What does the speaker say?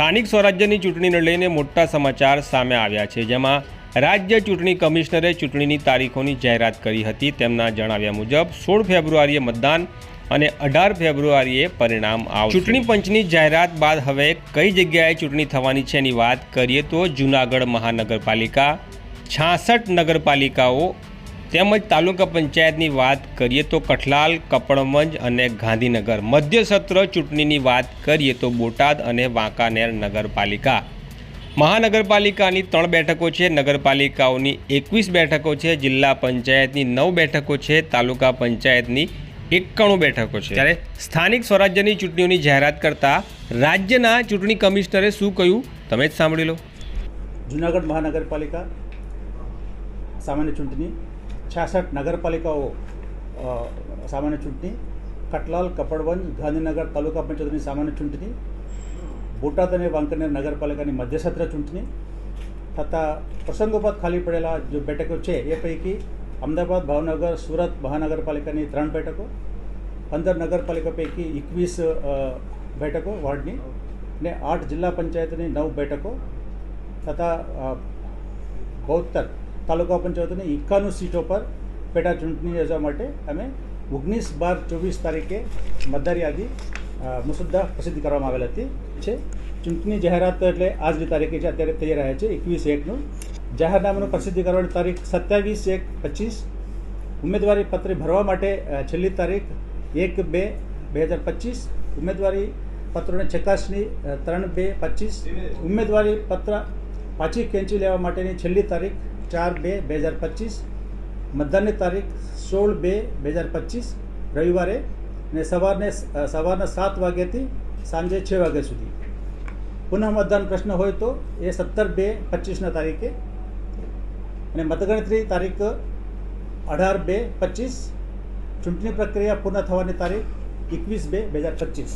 સ્થાનિક સ્વરાજ્યની ચૂંટણીને લઈને મોટા સમાચાર સામે આવ્યા છે, જેમાં રાજ્ય ચૂંટણી કમિશનરે ચૂંટણીની તારીખોની જાહેરાત કરી હતી. તેમના જણાવ્યા મુજબ, સોળ ફેબ્રુઆરીએ મતદાન અને અઢાર ફેબ્રુઆરીએ પરિણામ આવશે. ચૂંટણી પંચની જાહેરાત બાદ હવે કઈ જગ્યાએ ચૂંટણી થવાની છે એની વાત કરીએ તો જૂનાગઢ મહાનગરપાલિકા, છાસઠ નગરપાલિકાઓ તેમજ તાલુકા પંચાયતની વાત કરીએ તો કઠલાલ, કપડવંજ અને ગાંધીનગર. મધ્ય સત્ર ચૂંટણીની વાત કરીએ તો બોટાદ અને વાંકાનેર નગરપાલિકા. મહાનગરપાલિકાની ત્રણ બેઠકો છે. નગરપાલિકાઓની એકવીસ બેઠકો છે. જિલ્લા પંચાયતની નવ બેઠકો છે. તાલુકા પંચાયતની એકાણું બેઠકો છે. ત્યારે સ્થાનિક સ્વરાજ્યની ચૂંટણીઓની જાહેરાત કરતા રાજ્યના ચૂંટણી કમિશનરે શું કહ્યું? તમે જ સાંભળી લો. જુનાગઢ મહાનગરપાલિકા સામાન્ય ચૂંટણી છાસઠ નગરપાલિકાઓ સામાન્ય ચૂંટણી, કટલાલ, કપડવંજ, ગાંધીનગર તાલુકા પંચાયતની સામાન્ય ચૂંટણી, બોટાદ અને વાંકનેર નગરપાલિકાની મધ્યસત્ર ચૂંટણી, તથા પ્રસંગોપાત ખાલી પડેલા જે બેઠકો છે એ પૈકી અમદાવાદ, ભાવનગર, સુરત મહાનગરપાલિકાની ત્રણ બેઠકો, પંદર નગરપાલિકા પૈકી એકવીસ બેઠકો વોર્ડની ને આઠ જિલ્લા પંચાયતની નવ બેઠકો તથા બોતેર તાલુકા પંચાયતની એકાણું સીટો પર પેટા ચૂંટણી યોજવા માટે અમે ઓગણીસ બાર ચોવીસ તારીખે મતદાર યાદી મુસદ્દા પ્રસિદ્ધ કરવામાં આવેલ હતી. છે. ચૂંટણી જાહેરાત એટલે આજની તારીખે છે, અત્યારે તૈયાર રહ્યા છે, એકવીસ એકનું. જાહેરનામાનું પ્રસિદ્ધિ કરવાની તારીખ સત્યાવીસ એક પચીસ. ઉમેદવારી પત્ર ભરવા માટે છેલ્લી તારીખ એક બે બે હજાર પચીસ. ઉમેદવારી પત્રોની ચકાસણી ત્રણ બે પચીસ. ઉમેદવારી પત્ર પાછી ખેંચી લેવા માટેની છેલ્લી તારીખ ચાર બે બે હજાર પચીસ મતદાનની તારીખ સોળ બે બે હજાર પચીસ, રવિવારે ને સવારને સવારના સાત વાગ્યાથી સાંજે છ વાગ્યા સુધી. પુનઃ મતદાન પ્રશ્ન હોય તો એ સત્તર બે પચીસના તારીખે અને મતગણતરી તારીખ અઢાર બે પચીસ, ચૂંટણી પ્રક્રિયા પૂર્ણ થવાની તારીખ એકવીસ બે બે હજાર પચીસ.